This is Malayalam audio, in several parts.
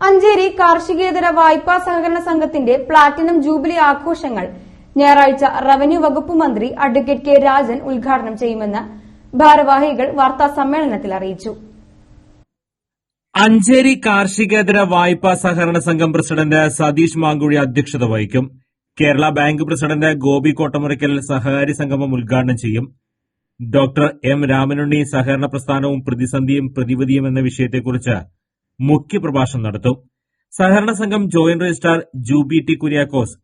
അഞ്ചേരി കാർഷികേതര വായ്പാ സഹകരണ സംഘത്തിന്റെ പ്ലാറ്റിനം ജൂബിലി ആഘോഷങ്ങൾ ഞായറാഴ്ച റവന്യൂ വകുപ്പ് മന്ത്രി അഡ്വക്കേറ്റ് കെ രാജൻ ഉദ്ഘാടനം ചെയ്യുമെന്ന് ഭാരവാഹികൾ വാർത്താ സമ്മേളനത്തിൽ അറിയിച്ചു. അഞ്ചേരി കാർഷികേതര വായ്പാ സഹകരണ സംഘം പ്രസിഡന്റ് സതീഷ് മാങ്കുഴി അധ്യക്ഷത വഹിക്കും. കേരള ബാങ്ക് പ്രസിഡന്റ് ഗോപി കോട്ടമുറിക്കൽ സഹകാരി സംഗമം ഉദ്ഘാടനം ചെയ്യും. ഡോക്ടർ എം രാമനുണ്ണി സഹകരണ പ്രസ്ഥാനവും പ്രതിസന്ധിയും പ്രതിവിധിയും എന്ന വിഷയത്തെക്കുറിച്ച് മുഖ്യപ്രഭാഷണം നടത്തും. സഹകരണ സംഘം joint registrar Jubi T Kuriakose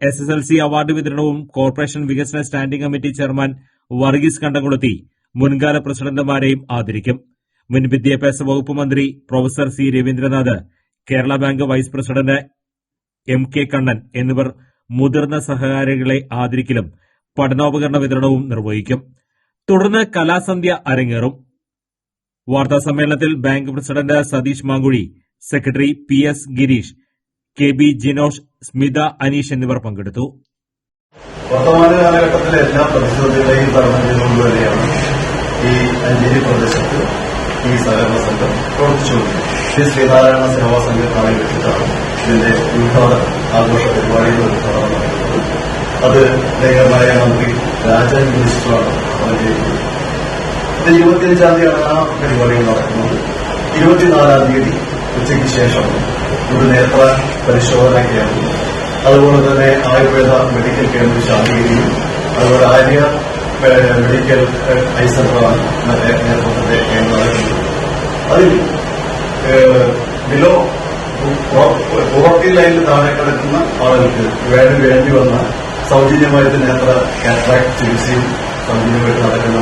S S L C award വിതരണവും കോർപ്പറേഷൻ വികസന standing committee chairman Varghese Kandamkulathi മുൻകാല പ്രസിഡന്റുമാരെയും ആദരിക്കും. മുൻ വിദ്യാഭ്യാസ വകുപ്പ് മന്ത്രി professor C Raveendranath Kerala bank vice president M K Kannan എന്നിവർ മുതിർന്ന സഹകാരികളെ ആദരിക്കലും പഠനോപകരണ വിതരണവും നിർവഹിക്കും. തുടർന്ന് കലാസന്ധ്യ അരങ്ങേറും. വാർത്താ സമ്മേളനത്തിൽ bank president Satheesh Mankuzhi secretary P S Gireesh K B Jinosh Smitha Aneesh എന്നിവർ പങ്കെടുത്തു. വർത്തമാന കാലഘട്ടത്തിലെ എല്ലാ പ്രതിസന്ധികളെയും തരണം ചെയ്തുകൊണ്ട് തന്നെയാണ് ഈ അഞ്ചേരി പ്രദേശത്ത് ഈ സഹകരണ സംഘം പ്രവർത്തിച്ചുകൊണ്ടിരിക്കുന്നത്. ശ്രീ ശ്രീനാരായണ സേവാ സംഘത്താണ് വെച്ചിട്ടാണ് ഇതിന്റെ ഉദ്ഘാടന ആഘോഷ പരിപാടിയുടെ ഉദ്ഘാടനം അത് ലേഖകനായ മന്ത്രി രാജൻ മിനിസ്റ്ററാണ് പറഞ്ഞിരിക്കുന്നത് ഇത് ഇരുപത്തിയഞ്ചാം തീയതിയാണ് ആ പരിപാടികൾ നടക്കുന്നത്. ഇരുപത്തിനാലാം തീയതി ഉച്ചയ്ക്ക് ശേഷം ഒരു നേത്ര പരിശോധന കേന്ദ്രം അതുപോലെ തന്നെ ആയുർവേദ മെഡിക്കൽ കേന്ദ്ര ശാന്തിഗിരിയും അതുപോലെ ആര്യ മെഡിക്കൽ ഐ സെന്ററാണ് മറ്റേ നേതൃത്വത്തിന്റെ ക്യാമ്പ് അതിൽ ബിലോ പോവർട്ടി ലൈനിൽ താഴെ കിടക്കുന്ന ആളുകൾക്ക് വേണ്ടി വേണ്ടി വന്ന സൗജന്യമായിട്ട് നേത്ര കാറ്ററാക്ട് ചികിത്സയും സൗജന്യമായിട്ട് നടക്കുന്നുണ്ട്